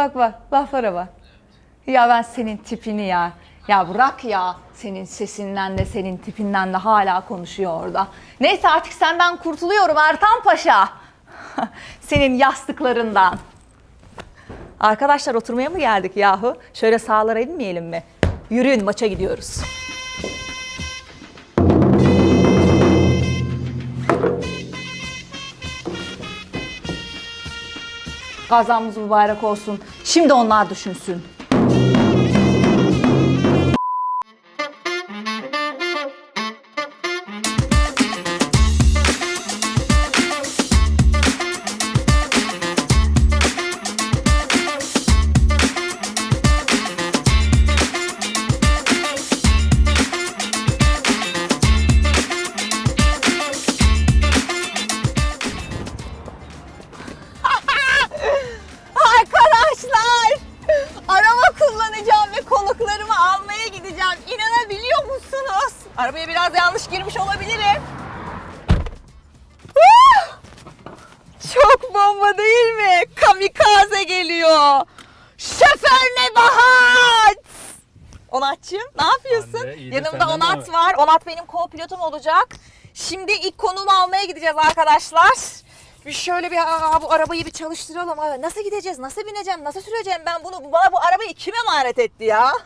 Bak bak laflara bak. Ya ben senin tipini ya. Ya bırak ya senin sesinden de senin tipinden de hala konuşuyor orada. Neyse artık senden kurtuluyorum Ertan Paşa. senin yastıklarından. Arkadaşlar oturmaya mı geldik yahu? Şöyle sağlara inmeyelim mi? Yürüyün maça gidiyoruz. Kazamız mübarek olsun. Şimdi onlar düşünsün. Arkadaşlar. Bir şöyle bir aa, bu arabayı bir çalıştıralım. Aa, Nasıl gideceğiz? Nasıl bineceğim? Nasıl süreceğim ben bunu? Bu- Bana bu arabayı kim emanet etti ya?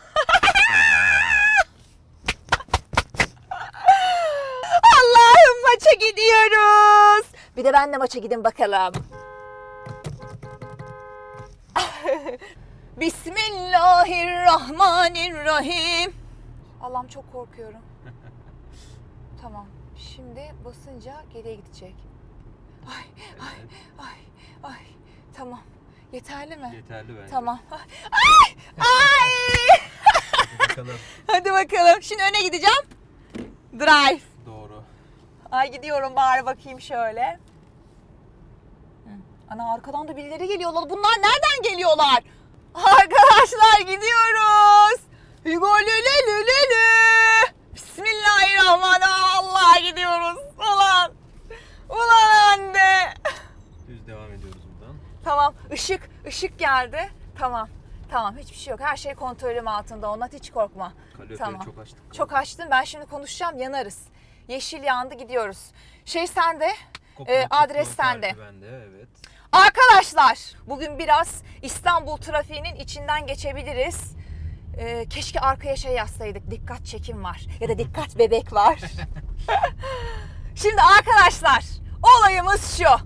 Allah'ım maça gidiyoruz. Bir de benle maça gidin bakalım. Bismillahirrahmanirrahim. Allah'ım çok korkuyorum. Tamam. Şimdi basınca geriye gidecek. Ay ay ay ay. Tamam. Yeterli mi? Yeterli bence. Tamam. Ay ay. Bakalım. Hadi bakalım. Şimdi öne gideceğim. Drive. Doğru. Ay gidiyorum bari bakayım şöyle. Hı. Ana arkadan da birileri geliyorlar. Bunlar nereden geliyorlar? Arkadaşlar gidiyoruz. Hügolülülülülü. Bismillahirrahmanirrahim. Allah gidiyoruz. Ulan. Ulan anne. Düz devam ediyoruz buradan. Tamam. Işık. ışık geldi. Tamam. Tamam. Hiçbir şey yok. Her şey kontrolüm altında. Ondan hiç korkma. Kaloriferi Tamam. çok açtık. Çok açtım. Ben şimdi konuşacağım. Yanarız. Yeşil yandı gidiyoruz. Şey sende. E, adres sende. Bende evet. Arkadaşlar bugün biraz İstanbul trafiğinin içinden geçebiliriz. Ee, keşke arkaya şey yazsaydık. Dikkat çekim var. Ya da dikkat bebek var. Şimdi arkadaşlar olayımız şu.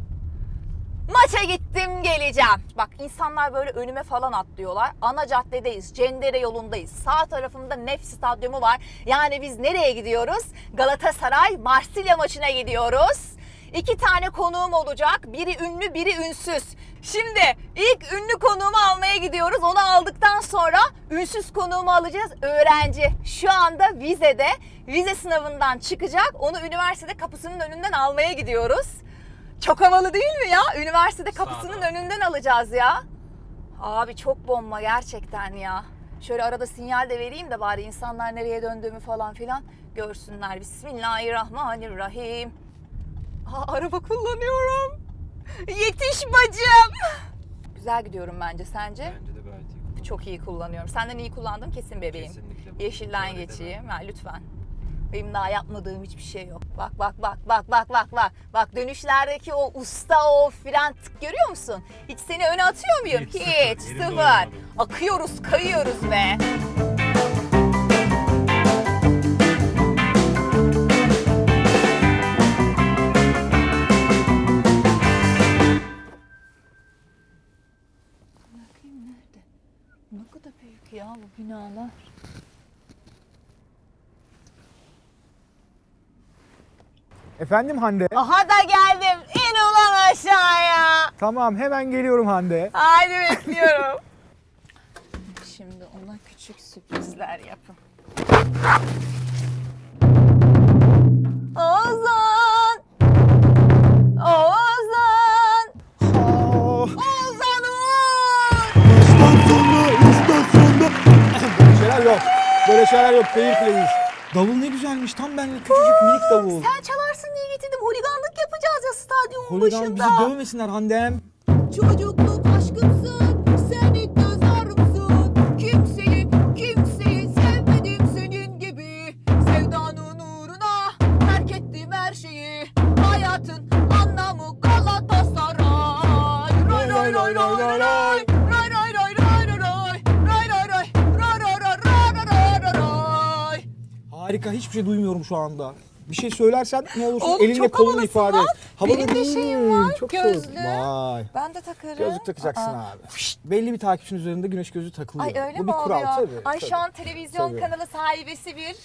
Maça gittim geleceğim. Bak insanlar böyle önüme falan atlıyorlar. Ana caddedeyiz. Cendere yolundayız. Sağ tarafımda Nef Stadyumu var. Yani biz nereye gidiyoruz? Galatasaray Marsilya maçına gidiyoruz. İki tane konuğum olacak. Biri ünlü, biri ünsüz. Şimdi ilk ünlü konuğumu almaya gidiyoruz. Onu aldıktan sonra ünsüz konuğumu alacağız. Öğrenci. Şu anda vizede. Vize sınavından çıkacak. Onu üniversitede kapısının önünden almaya gidiyoruz. Çok havalı değil mi ya? Üniversitede kapısının önünden alacağız ya. Abi çok bomba gerçekten ya. Şöyle arada sinyal de vereyim de bari insanlar nereye döndüğümü falan filan görsünler. Bismillahirrahmanirrahim. Aa, araba kullanıyorum. Yetiş bacım. Güzel gidiyorum bence sence? Bence de gayet iyi. kullandık. Çok iyi kullanıyorum. Senden iyi kullandım kesin bebeğim. Kesinlikle. Yeşilden Müsaade geçeyim. Ha, lütfen. Benim daha yapmadığım hiçbir şey yok. Bak bak bak bak bak bak bak. Bak dönüşlerdeki o usta o fren tık görüyor musun? Hiç seni öne atıyor muyum? Hiç Hiç, sıfır. Sıfır. oynamadım. Akıyoruz kayıyoruz be. Bu binalar. Efendim Hande? Aha da geldim. İn ulan aşağıya. Tamam hemen geliyorum Hande. Haydi bekliyorum. Şimdi ona küçük sürprizler yapın. Güzelmiş. Tam benlik küçücük minik davul. Sen çalarsın diye getirdim. Holiganlık yapacağız ya stadyumun Holigan başında. bizi dövmesinler Handem. Çocukluk hiçbir şey duymuyorum şu anda. Bir şey söylersen ne olursun Oğlum elinle çok kolunu havalısın ifade lan. et. Havalı Benim de şeyim var, Çok soğuk. Vay. Ben de takarım. Gözlük takacaksın Aa. abi. Şşt, belli bir takipçinin üzerinde güneş gözlüğü takılıyor. Ay öyle Bu mi bir kural oluyor? tabii. Ay tabii. şu an televizyon Tabii. kanalı sahibesi bir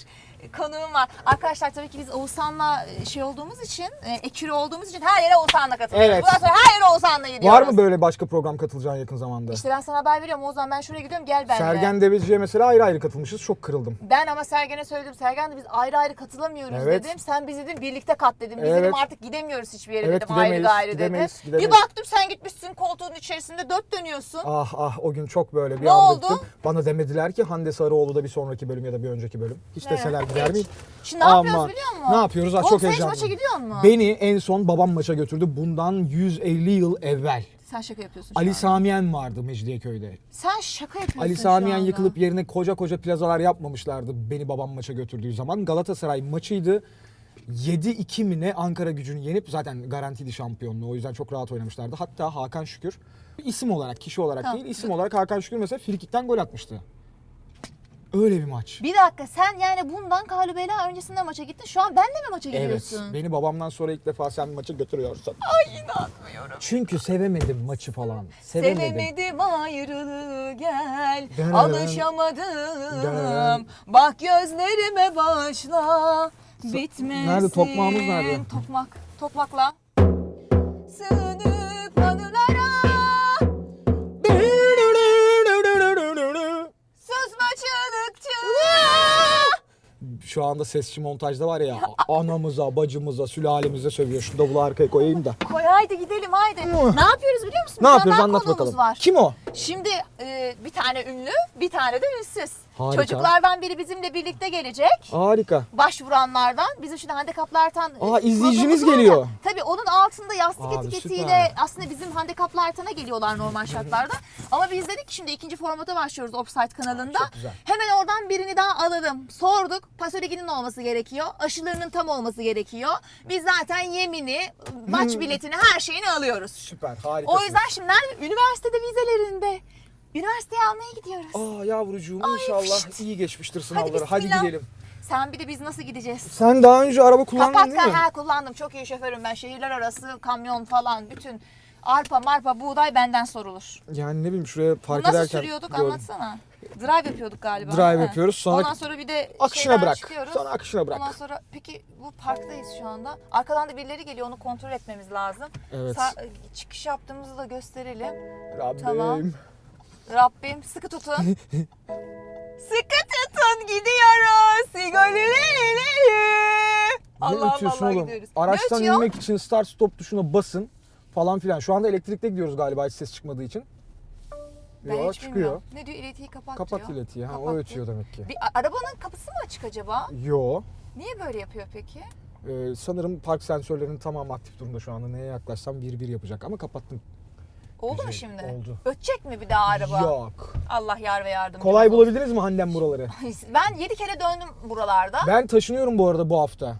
konuğum var. Arkadaşlar tabii ki biz Oğuzhan'la şey olduğumuz için, e, ekürü olduğumuz için her yere Oğuzhan'la katılıyoruz. Evet. Bundan sonra her yere Oğuzhan'la gidiyoruz. Var mı böyle başka program katılacağın yakın zamanda? İşte ben sana haber veriyorum Oğuzhan ben şuraya gidiyorum gel benimle. Sergen Deveci'ye mesela ayrı ayrı katılmışız. Çok kırıldım. Ben ama Sergen'e söyledim. Sergen de biz ayrı ayrı katılamıyoruz Evet. dedim. Sen biz dedim birlikte kat dedim. Biz Evet. dedim artık gidemiyoruz hiçbir yere Evet, dedim. Ayrı gidemeyiz, gayrı gidemeyiz, dedim. gidemeyiz. Bir baktım sen gitmişsin koltuğun içerisinde dört dönüyorsun. Ah ah o gün çok böyle bir Ne anda oldu? gittim. Bana demediler ki Hande Sarıoğlu da bir sonraki bölüm ya da bir önceki bölüm. Hiç Evet, deseler gider miyim? Şimdi ne yapıyoruz biliyor musun? Ne yapıyoruz? Ah, Oğlum çok sen hiç heyecanlıyım. maça gidiyor musun? Beni en son babam maça götürdü. Bundan 150 yıl evvel. Sen şaka yapıyorsun şu Ali an. Samiyen vardı Mecidiyeköy'de. Sen şaka yapıyorsun Ali şu Samiyen anda. yıkılıp yerine koca koca plazalar yapmamışlardı beni babam maça götürdüğü zaman. Galatasaray maçıydı. 7-2 mi ne Ankara gücünü yenip zaten garantiydi şampiyonluğu. O yüzden çok rahat oynamışlardı. Hatta Hakan Şükür isim olarak, kişi olarak Tamam. değil, isim olarak Hakan Şükür mesela frikikten gol atmıştı. Öyle bir maç. Bir dakika sen yani bundan Kalübeyla öncesinde maça gittin. Şu an benle mi maça Evet. gidiyorsun? Beni babamdan sonra ilk defa sen maça götürüyorsun. Ay inanmıyorum. Çünkü sevemedim maçı falan. Sevemedim. Sevemedim ayrılığı gel Dönön. Alışamadım Dönön. Bak gözlerime başla Bitmesin Nerede? Tokmağımız nerede? Tokmak Tokmakla anda sesçi montajda var ya anamıza, bacımıza, sülalemize sövüyor. Şu davulu arkaya koyayım da. Koy haydi gidelim haydi Ne yapıyoruz biliyor musun? Ne yapıyoruz tane anlat konuğumuz bakalım. Var. Kim o? Şimdi e, bir tane ünlü, bir tane de ünsüz. Harika. Çocuklardan biri bizimle birlikte gelecek. Harika. Başvuranlardan. Bizim şimdi Handikaplardan e, Aa, var geliyor. Ya, tabii onun altında yastık Abi, etiketiyle süper. aslında bizim Handikaplardan'a geliyorlar normal şartlarda. Ama biz dedik ki şimdi ikinci formata başlıyoruz Offside kanalında. Çok güzel. Hemen oradan birini daha alalım. Sorduk. Pasolikinin olması gerekiyor. Aşılarının tam olması gerekiyor. Biz zaten yemini, maç biletini, her şeyini alıyoruz. Süper, harika. O yüzden şimdi? Üniversitede vizelerinde. Üniversiteye almaya gidiyoruz. Aa yavrucuğum Ay, inşallah pişt. iyi geçmiştir sınavları. Hadi, bismillah. gidelim. Sen bir de biz nasıl gideceğiz? Sen daha önce araba kullandın Kapat değil mi? ha kullandım. Çok iyi şoförüm ben. Şehirler arası kamyon falan bütün arpa marpa buğday benden sorulur. Yani ne bileyim şuraya park nasıl ederken sürüyorduk gördüm. anlatsana. Drive yapıyorduk galiba. Drive mi? yapıyoruz, sonra Ondan sonra bir de Akışına bırak. çıkıyoruz. Sonra akışına bırak. Ondan sonra peki bu parktayız şu anda. Arkadan da birileri geliyor onu kontrol etmemiz lazım. Evet. Sa- çıkış yaptığımızı da gösterelim. Rabbim. Tamam. Rabbim sıkı tutun. sıkı tutun gidiyoruz. Sigolülülülü. Ne Allah Allah gidiyoruz. Araçtan ne ötüyor? inmek için start stop tuşuna basın falan filan. Şu anda elektrikte gidiyoruz galiba hiç ses çıkmadığı için. Ben Yo hiç çıkıyor. bilmiyorum. Ne diyor iletiyi kapat, Kapat diyor. iletiyi. Ha, o Kapat ötüyor demek ki. Bir, a- arabanın kapısı mı açık acaba? Yo. Niye böyle yapıyor peki? Ee, sanırım park sensörlerinin tamamı aktif durumda şu anda. Neye yaklaşsam bir bir yapacak ama kapattım. Oldu mu Güzel, şimdi? oldu. Ötecek mi bir daha araba? Yok. Allah yar ve yardımcı. Kolay bulabildiniz mi Handem buraları? Ben 7 kere döndüm buralarda. Ben taşınıyorum bu arada bu hafta.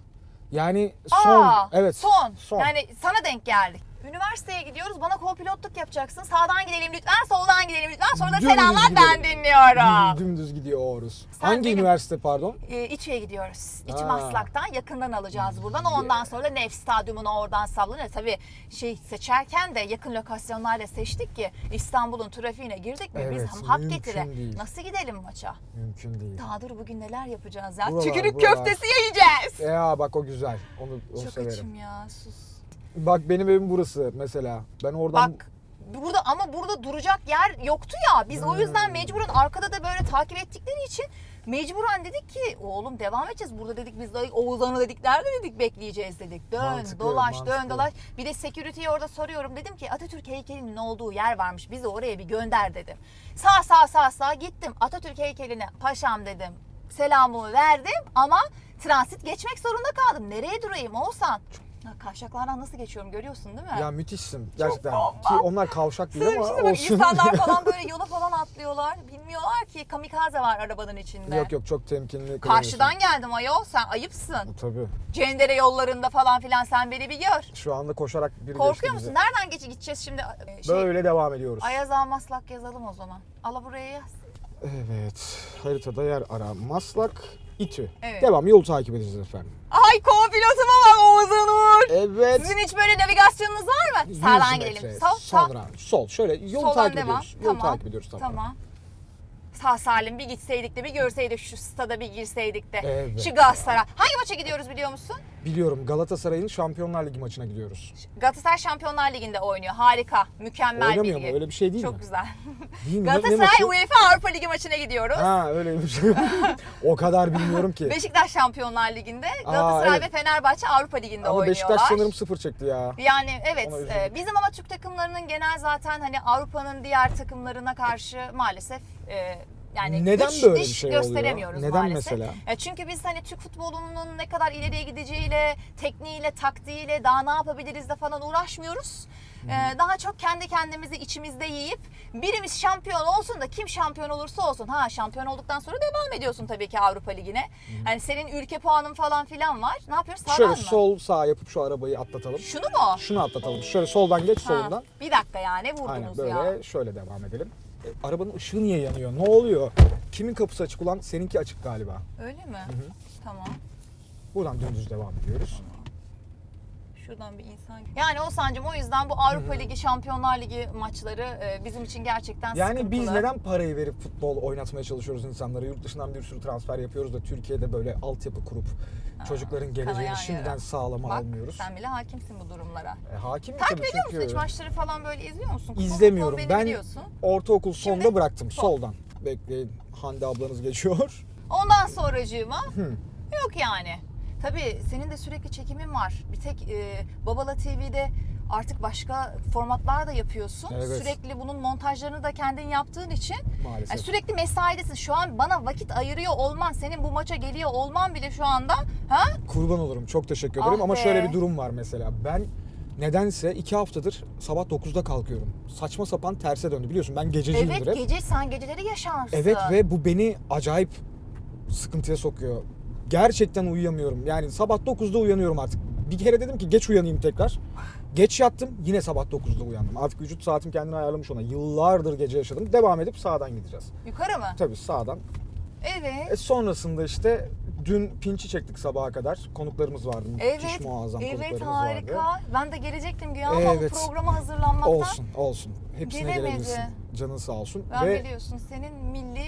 Yani son. Aa, evet. Son. Son. Yani sana denk geldik. Üniversiteye gidiyoruz. Bana co-pilotluk yapacaksın. Sağdan gidelim lütfen, soldan gidelim lütfen. Sonra da Dümdüz selamlar ben gidelim. dinliyorum. Dümdüz gidiyoruz. Sen Hangi benim- üniversite pardon? Ee, İçi'ye gidiyoruz. İç. Maslak'tan yakından alacağız buradan. Ondan sonra da Nef Stadyumu'na oradan sallanıyor. Tabii şey seçerken de yakın lokasyonlarla seçtik ki İstanbul'un trafiğine girdik mi Evet, biz hak mümkün getire. değil. Nasıl gidelim maça? Mümkün değil. Daha dur bugün neler yapacağız ya? Buralar, Tükürük buralar. köftesi yiyeceğiz. Ya bak o güzel. Onu, onu Çok severim. açım ya sus. Bak benim evim burası mesela. Ben oradan Bak burada ama burada duracak yer yoktu ya. Biz o yüzden mecburen arkada da böyle takip ettikleri için mecburen dedik ki oğlum devam edeceğiz. Burada dedik biz de Oğuzhan'ı dedik nerede dedik bekleyeceğiz dedik. Dön Mantıklı, dolaş mantıklı. dön dolaş. Bir de security'ye orada soruyorum dedim ki Atatürk heykelinin olduğu yer varmış. Bizi oraya bir gönder dedim. Sağ sağ sağ sağ gittim Atatürk heykeline paşam dedim. Selamımı verdim ama transit geçmek zorunda kaldım. Nereye durayım Oğuzhan? Ha, Kavşaklardan nasıl geçiyorum görüyorsun değil mi? Ya müthişsin gerçekten. Ki onlar kavşak değil ama olsun. İnsanlar falan böyle yola falan atlıyorlar. Bilmiyorlar ki kamikaze var arabanın içinde. yok yok çok temkinli. Karşıdan geldim ayol sen ayıpsın. Tabii. Cendere yollarında falan filan sen beni bir gör. Şu anda koşarak biri geçti Korkuyor bizi. musun? Nereden geç gideceğiz şimdi? Ee, Şey, Böyle devam ediyoruz. Ayaz Maslak yazalım o zaman. Ala buraya yaz. Evet. Haritada yer ara. Maslak, İTÜ. Evet. Devam. Yol takip edeceğiz efendim. Ay co-pilotuma bak Oğuzhan Uğur. Evet. Sizin hiç böyle navigasyonunuz var mı? 100 Sağdan metre. gidelim. Sol, sağ. Sonra sol. Şöyle yol Soldan takip devam. ediyoruz. Yol Tamam. takip ediyoruz tamam. Tamam. Sağ salim bir gitseydik de bir görseydik şu stada bir girseydik de. Evet. Şu Galatasaray. Hangi maça gidiyoruz biliyor musun? Biliyorum Galatasaray'ın Şampiyonlar Ligi maçına gidiyoruz. Galatasaray Şampiyonlar Ligi'nde oynuyor. Harika. Mükemmel Oynamıyor bir mu? Öyle bir şey değil Çok mi? güzel. Değil mi? Ne- ne Galatasaray maçı? UEFA Avrupa Ligi maçına gidiyoruz. Ha öyleymiş. o kadar bilmiyorum ki. Beşiktaş Şampiyonlar Ligi'nde, Galatasaray evet. ve Fenerbahçe Avrupa Ligi'nde Ama oynuyorlar. Beşiktaş sanırım sıfır çekti ya. Yani evet Ona üzüldüm. e, bizim ama Türk takımlarının genel zaten hani Avrupa'nın diğer takımlarına karşı maalesef e, yani Neden güç, böyle bir şey oluyor? gösteremiyoruz Neden maalesef. mesela? E, çünkü biz hani Türk futbolunun ne kadar ileriye gideceğiyle, tekniğiyle, taktiğiyle daha ne yapabiliriz de falan uğraşmıyoruz. E, daha çok kendi kendimizi içimizde yiyip birimiz şampiyon olsun da kim şampiyon olursa olsun. Ha şampiyon olduktan sonra devam ediyorsun tabii ki Avrupa Ligi'ne. Yani senin ülke puanın falan filan var. Ne yapıyoruz? Sağdan Şöyle mı? sol sağ yapıp şu arabayı atlatalım. Şunu mu? Şunu atlatalım. Şöyle soldan geç Ha, solundan. bir dakika yani vurdunuz Aynen böyle ya. şöyle devam edelim. E, arabanın ışığı niye yanıyor? Ne oluyor? Kimin kapısı açık ulan? Seninki açık galiba. Öyle mi? Tamam. Buradan dümdüz devam ediyoruz. Şuradan bir insan. Yani o sancım o yüzden bu Avrupa Ligi, Şampiyonlar Ligi maçları e, bizim için gerçekten Yani sıkıntılı. biz neden parayı verip futbol oynatmaya çalışıyoruz insanlara? Yurt dışından bir sürü transfer yapıyoruz da Türkiye'de böyle altyapı kurup çocukların geleceğini şimdiden yara. sağlama Bak almıyoruz. sen bile hakimsin bu durumlara. E, hakim Takip tabii ediyor çünkü musun hiç maçları falan böyle izliyor musun? Futbol, izlemiyorum. Ben biliyorsun. ortaokul Şimdi sonda bıraktım sol. soldan. Bekleyin Hande ablanız geçiyor. Ondan sonracığıma Hı. yok yani. Tabii senin de sürekli çekimin var. Bir tek e, Babala TV'de artık başka formatlar da yapıyorsun. Evet. Sürekli bunun montajlarını da kendin yaptığın için Maalesef. Yani sürekli mesaidesin. Şu an bana vakit ayırıyor olman, senin bu maça geliyor olman bile şu anda ha? Kurban olurum. Çok teşekkür ederim. Ah Ama be. şöyle bir durum var mesela. Ben nedense iki haftadır sabah 9'da kalkıyorum. Saçma sapan terse döndü. Biliyorsun ben gececiyimdir Evet, hep. gece sen geceleri yaşarsın. Evet ve bu beni acayip sıkıntıya sokuyor. Gerçekten uyuyamıyorum. Yani sabah 9'da uyanıyorum artık. Bir kere dedim ki geç uyanayım tekrar. Geç yattım yine sabah 9'da uyandım. Artık vücut saatim kendini ayarlamış ona. Yıllardır gece yaşadım. Devam edip sağdan gideceğiz. Yukarı mı? Tabii sağdan. Evet. E sonrasında işte dün pinçi çektik sabaha kadar. Konuklarımız vardı. Müthiş Evet, muazzam evet konuklarımız harika. vardı. Ben de gelecektim Güya ama Evet. bu programa hazırlanmaktan. Olsun olsun. Hepsine Gelemedi. gelebilirsin. Canın sağ olsun. Ben Ve biliyorsun senin milli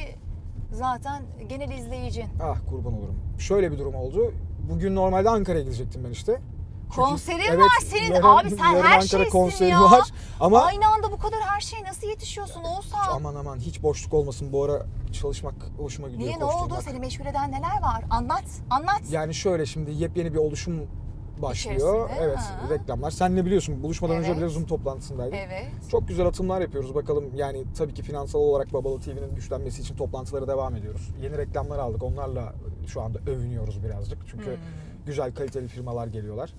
zaten genel izleyicin. ah kurban olurum. Şöyle bir durum oldu. Bugün normalde Ankara'ya gidecektim ben işte. Çünkü- Konserin var senin. Abi sen yarın her Ankara şeysin konseri ya. var. Ama Aynı anda bu kadar her şeye nasıl yetişiyorsun Oğuzhan? aman aman hiç boşluk olmasın. Bu ara çalışmak hoşuma gidiyor. Niye ne oldu? Seni meşgul eden neler var? Anlat, anlat. Yani şöyle şimdi yepyeni bir oluşum başlıyor. İçerisinde, Evet, ha. reklamlar. Sen ne biliyorsun? Buluşmadan önce Evet. bile Zoom toplantısındaydık. Evet. Çok güzel atımlar yapıyoruz. Bakalım yani tabii ki finansal olarak Babalı TV'nin güçlenmesi için toplantılara devam ediyoruz. Yeni reklamlar aldık. Onlarla şu anda övünüyoruz birazcık. Çünkü Hmm. güzel kaliteli firmalar geliyorlar.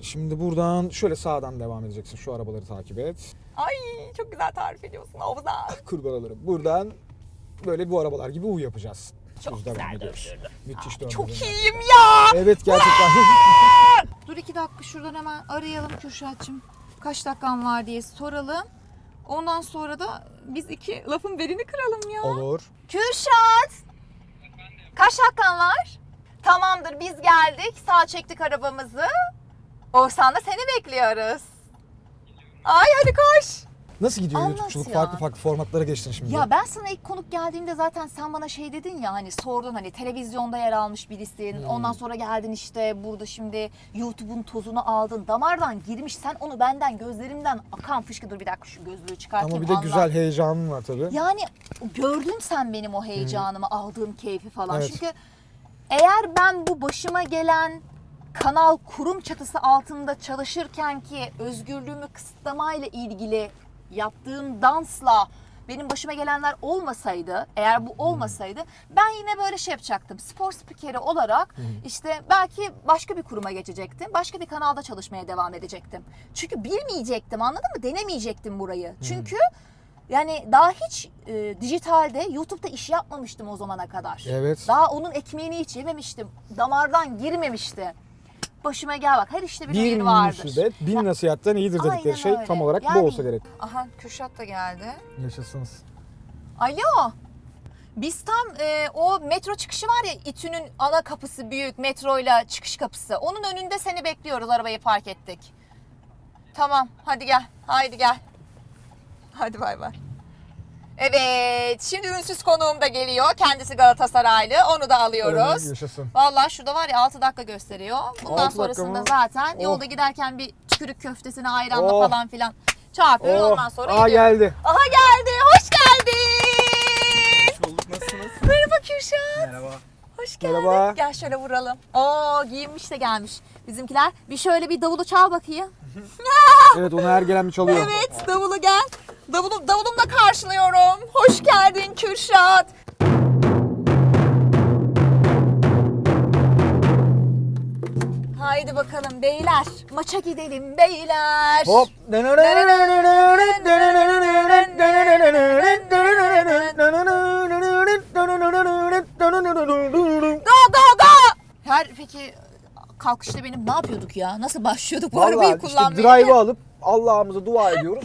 Şimdi buradan şöyle sağdan devam edeceksin. Şu arabaları takip et. Ay çok güzel tarif ediyorsun Oğuzhan. Kurban alırım. Buradan böyle bu arabalar gibi U yapacağız. Çok devam güzel döndürdün. Müthiş döndürdün. Çok iyiyim ya. Evet gerçekten. Dur iki dakika şuradan hemen arayalım Kürşat'cığım. Kaç dakikan var diye soralım. Ondan sonra da biz iki lafın belini kıralım ya. Olur. Kürşat! Kaç dakikan var? Tamamdır biz geldik. Sağ çektik arabamızı. Oğuzhan da seni bekliyoruz. Ay hadi koş. Nasıl gidiyor Anlat YouTube'culuk? ya. Farklı farklı formatlara geçtin şimdi. Ya ben sana ilk konuk geldiğimde zaten sen bana şey dedin ya hani sordun hani televizyonda yer almış birisin. Hmm. Ondan sonra geldin işte burada şimdi YouTube'un tozunu aldın. Damardan girmiş sen onu benden gözlerimden akan fışkı dur bir dakika şu gözlüğü çıkartayım. Ama bir de anla. güzel heyecanın var tabii. Yani gördün sen benim o heyecanımı, aldığım keyfi falan. Evet. Çünkü eğer ben bu başıma gelen kanal kurum çatısı altında çalışırken ki özgürlüğümü kısıtlamayla ilgili yaptığım dansla benim başıma gelenler olmasaydı, eğer bu olmasaydı ben yine böyle şey yapacaktım. Spor spikeri olarak işte belki başka bir kuruma geçecektim. Başka bir kanalda çalışmaya devam edecektim. Çünkü bilmeyecektim anladın mı? Denemeyecektim burayı. Çünkü yani daha hiç e, dijitalde YouTube'da iş yapmamıştım o zamana kadar. Evet. Daha onun ekmeğini hiç yememiştim. Damardan girmemişti. Başıma gel bak her işte bir, Bir hayır vardır. musibet, bin nasihattan iyidir dedikleri Aynen şey öyle. tam olarak Yani- bu olsa gerek. Aha Kürşat da geldi. Yaşasınız. Alo. Biz tam e, o metro çıkışı var ya İTÜ'nün ana kapısı büyük metroyla çıkış kapısı. Onun önünde seni bekliyoruz arabayı park ettik. Tamam hadi gel. Haydi gel. Hadi bay bay. Evet şimdi ünsüz konuğum da geliyor. Kendisi Galatasaraylı. Onu da alıyoruz. Evet, yaşasın. Vallahi şurada var ya 6 dakika gösteriyor. Bundan Altı dakika sonrasında mı? zaten Oh. yolda giderken bir tükürük köftesine ayranla Oh. falan filan çarpıyoruz. Oh, Ondan sonra aa gidiyor. geldi. Aha geldi. Hoş geldin. Hoş bulduk. Nasılsınız? Merhaba Kürşat. Merhaba. Hoş geldin. Merhaba. Gel şöyle vuralım. Oo giyinmiş de gelmiş bizimkiler. Bir şöyle bir davulu çal bakayım. Evet onu her gelen bir çalıyor. Evet davulu gel. Davulu, davulumla karşılıyorum. Hoş geldin Kürşat. Haydi bakalım beyler. Maça gidelim beyler. Hop. Peki kalkışta benim ne yapıyorduk ya? Nasıl başlıyorduk bu arabayı işte kullanmaya? drive'ı alıp Allah'ımıza dua ediyoruz.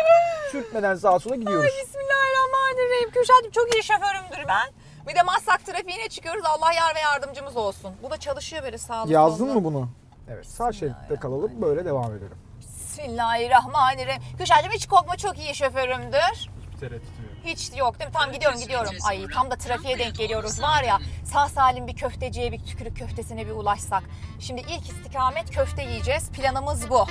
Sürtmeden sağa sola gidiyoruz. Bismillahirrahmanirrahim. Kürşat'cığım çok iyi şoförümdür ben. Bir de Maslak trafiğine çıkıyoruz. Allah yar ve yardımcımız olsun. Bu da çalışıyor böyle sağlı Yazdın sollu. mı bunu? Evet sağ şeritte kalalım böyle devam edelim. Bismillahirrahmanirrahim. Kürşat'cığım hiç korkma çok iyi şoförümdür. Hiçbir tereddütüm yok. Hiç yok değil mi? Tam gidiyorum gidiyorum. Ay tam da trafiğe denk geliyoruz var ya. Sağ salim bir köfteciye bir tükürük köftesine bir ulaşsak. Şimdi ilk istikamet köfte yiyeceğiz. Planımız bu.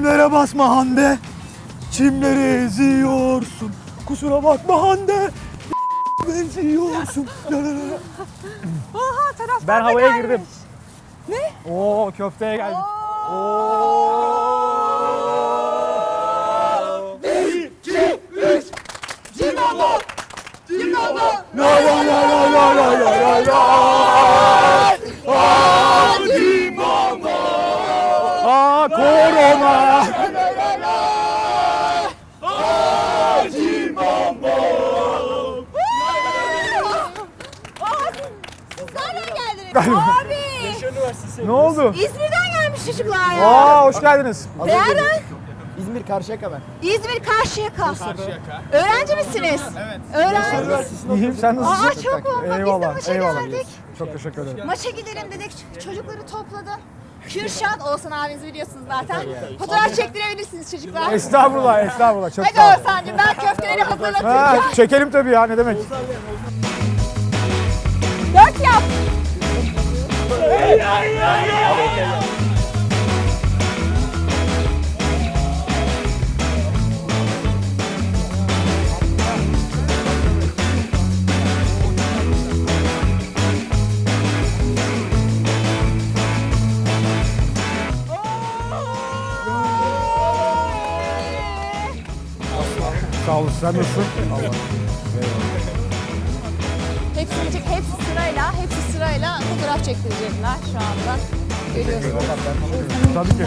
Çimlere basma Hande. Çimleri eziyorsun. Kusura bakma Hande. Benziyorsun. Aha taraftan Ben havaya gelmiş. girdim. Ne? Oo köfteye geldim. Oo. Bir, iki, üç. La la la la la la la la. Abi. Üniversitesi. Ne oldu? İzmir'den gelmiş çocuklar ya. Aa hoş geldiniz. Nereden? İzmir Karşıyaka ben. İzmir Karşıyaka. Öğrenci misiniz? Evet. Öğrenci. İyiyim sen nasılsın? Aa çok oldu. Biz de Eyvallah, maça eyvallah. geldik. Çok teşekkür ederim. Maça gidelim dedik. Çocukları topladı. Kürşat Oğuzhan abinizi biliyorsunuz zaten. Fotoğraf çektirebilirsiniz çocuklar. Estağfurullah, estağfurullah. Çok Hadi sağ. Oğuzhan'cığım ben köfteleri hazırlatayım. Ha, çekelim tabii ya ne demek. Dört yap. Sen nasılsın? Hepsi, hepsi sırayla, hepsi sırayla fotoğraf çektirecekler şu anda. Görüyorsunuz. Tabii ki.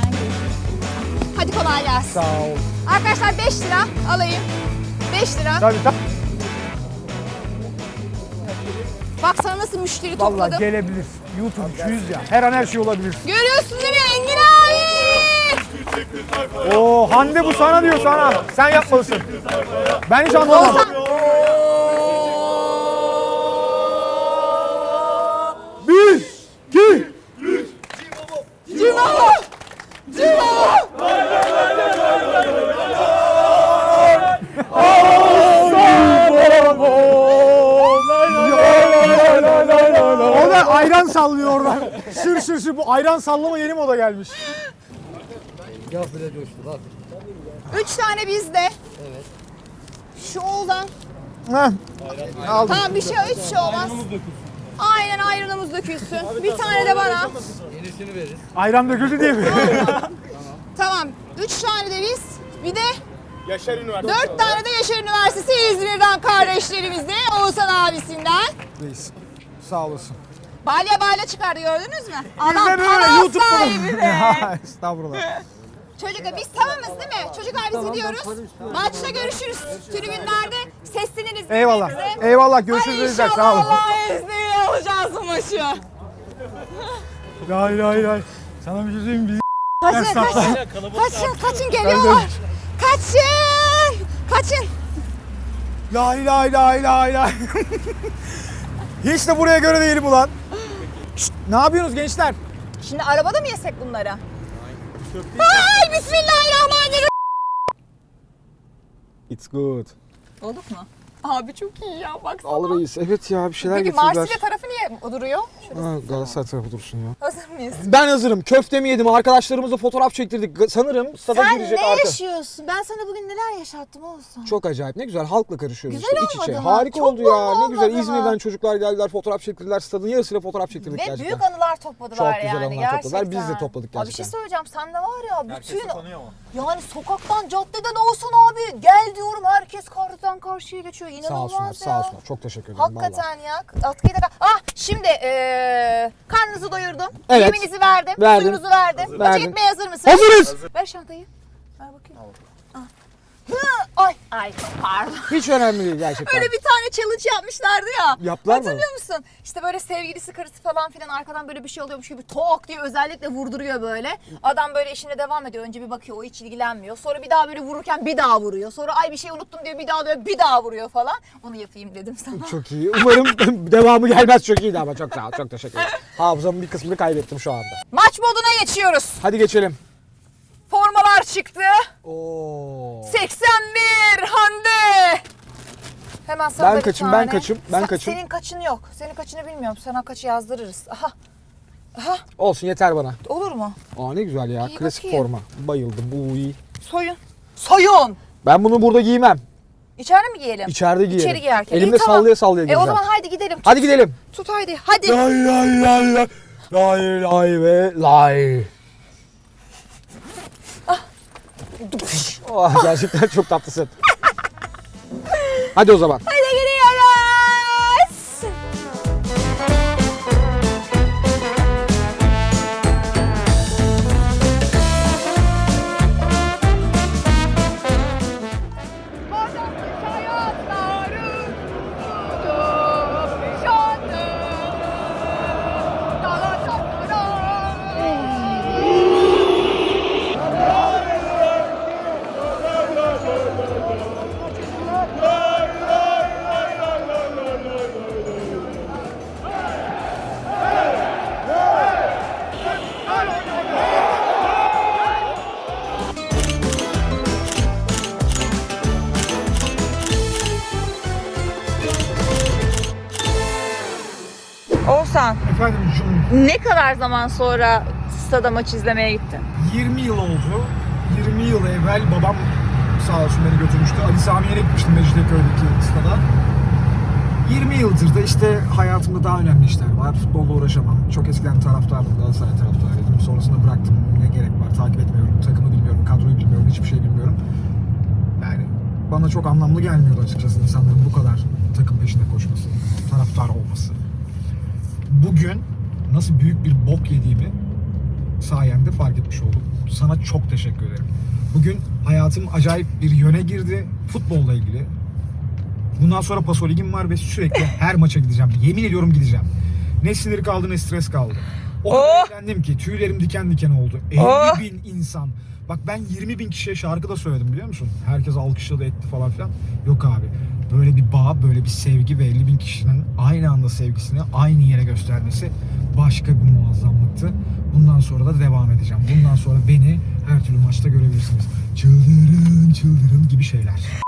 Hadi kolay gelsin. Sağ ol. Arkadaşlar 5 lira alayım. 5 lira. Tabii tabii. Bak sana nasıl müşteri topladım. gelebilir. YouTube 200 ya. Her an her şey olabilir. Görüyorsun değil mi? Oo Hande bu sana diyor sana. Sen yapmalısın. Ben hiç anlamam. Bir, iki, Cimamo. Cimamo. O da sallıyor oradan. şır şır şır. Bu ayran sallama yeni moda gelmiş. Üç tane bizde. Evet. Şu oğlan. Heh. Aldım. Tamam bir şey hiç şey olmaz. Aynen ayranımız dökülsün. Bir tane de bana. Ayran döküldü diye mi? Tamam. Üç tane de biz. Bir de Yaşar Üniversitesi. dört tane de Yaşar Üniversitesi İzmir'den kardeşlerimizde. Oğuzhan abisinden. Reis. Sağ olasın. Balya balya çıkardı gördünüz mü? Adam Bizden öyle kanal YouTube'da. sahibi be. Estağfurullah. Çocuklar biz tamamız değil mi? Çocuklar biz gidiyoruz. Maçta görüşürüz. Tribünlerde sesleniriz. Eyvallah. birbirimize. Eyvallah. Görüşürüz Ay Denizler. Sağ inşallah olasın. Allah'ın izniyle alacağız bu maçı. Hayır hayır hayır. Sana bir şey söyleyeyim mi? Kaçın kaçın. Kaçın kaçın geliyorlar. Kaçın. Kaçın. La ilahe la ilahe la. Hiç de buraya göre değilim ulan. Şşt, ne yapıyorsunuz gençler? Şimdi arabada mı yesek bunları? Ay bismillahirrahmanirrahim. It's good. Olduk mu? Abi çok iyi ya baksana. Al reis. Evet ya bir şeyler Peki getirdiler. Marsilya tarafı niye duruyor? Şurası. Ha, Galatasaray tarafı dursun ya. Hazır mıyız? Ben hazırım. Köftemi yedim. Arkadaşlarımızla fotoğraf çektirdik. Sanırım stada Sen girecek ne arka. yaşıyorsun? Ben sana bugün neler yaşattım olsun. Çok acayip. Ne güzel halkla karışıyoruz Güzel işte iç içe. olmadı mı? Harika Çok oldu ya. Ne güzel. olmadı mı? İzmir'den çocuklar geldiler, fotoğraf çektirdiler. Stadın yarısıyla fotoğraf çektirdik Ve gerçekten. büyük anılar topladılar Çok güzel yani anılar gerçekten. topladılar. Biz de topladık Abi bir şey gerçekten. söyleyeceğim. Sen de var ya bütün Herkes tanıyor mu? yani sokaktan caddeden olsun abi gel diyorum herkes karşıdan karşıya geçiyor. İnanılmaz Sağ olsunlar, ya. sağ olsunlar. Çok teşekkür ederim vallahi. Hakikaten ya. Atkıyı da... Ah şimdi eee karnınızı doyurdum. Evet. Yeminizi verdim. Verdim. Suyunuzu verdim. Maça Verdim. gitmeye hazır mısınız? Hazırız. Ver çantayı. Ver bakayım. Hı, Ay, ay pardon. Hiç önemli değil gerçekten. Öyle bir tane challenge yapmışlardı ya. Yaptılar mı? Hatırlıyor musun? İşte böyle sevgilisi karısı falan filan arkadan böyle bir şey oluyormuş gibi tok diye özellikle vurduruyor böyle. Adam böyle işine devam ediyor. Önce bir bakıyor o hiç ilgilenmiyor. Sonra bir daha böyle vururken bir daha vuruyor. Sonra ay bir şey unuttum diyor bir daha diyor bir daha vuruyor falan. Onu yapayım dedim sana. Çok iyi. Umarım devamı gelmez. Çok iyiydi ama çok sağ ol. Çok teşekkür ederim. Hafızamın bir kısmını kaybettim şu anda. Maç moduna geçiyoruz. Hadi geçelim. Formalar çıktı. Oo. 81 Hande. Hemen sana Ben bir kaçım, tane. ben kaçım, ben Sen- kaçım. Senin kaçın yok. Senin kaçını bilmiyorum. Sana kaçı yazdırırız. Aha. Aha. Olsun yeter bana. Olur mu? Aa ne güzel ya. İyi Klasik bakayım. forma. Bayıldım. Bu iyi. Soyun. Soyun. Ben bunu burada giymem. İçeride mi giyelim? İçeride giyerim. İçeri giyerken. Elimde İyi, tamam. sallaya sallaya E o zaman haydi gidelim. Tut, Hadi gidelim. Tut haydi. Hadi. Lay lay lay lay. Lay lay ve lay. Oh, gerçekten çok tatlısın. Hadi o zaman. Hadi Oğuzhan Efendim canım. ne kadar zaman sonra stada maç izlemeye gittin? 20 yıl oldu. 20 yıl evvel babam sağ olsun beni götürmüştü. Ali Samiye'ye gitmiştim Mecidiyeköy'deki stada. 20 yıldır da işte hayatımda daha önemli işler var. Futbolla uğraşamam. Çok eskiden taraftardım, Galatasaray taraftarıydım. Sonrasında bıraktım. Ne gerek var? Takip etmiyorum. Takımı bilmiyorum, kadroyu bilmiyorum, hiçbir şey bilmiyorum. Yani bana çok anlamlı gelmiyordu açıkçası insanların bu kadar takım peşinde koşması, taraftar olması. Bugün nasıl büyük bir bok yediğimi sayende fark etmiş oldum. Sana çok teşekkür ederim. Bugün hayatım acayip bir yöne girdi futbolla ilgili. Bundan sonra paso ligim var ve sürekli her maça gideceğim. Yemin ediyorum gideceğim. Ne sinir kaldı ne stres kaldı. O kadar Oh! eğlendim ki tüylerim diken diken oldu. 50 Oh! bin insan. Bak ben 20 bin kişiye şarkı da söyledim biliyor musun? Herkes alkışladı etti falan filan. Yok abi. Böyle bir bağ, böyle bir sevgi ve 50 bin kişinin aynı anda sevgisini aynı yere göstermesi başka bir muazzamlıktı. Bundan sonra da devam edeceğim. Bundan sonra beni her türlü maçta görebilirsiniz. Çıldırın çıldırın gibi şeyler.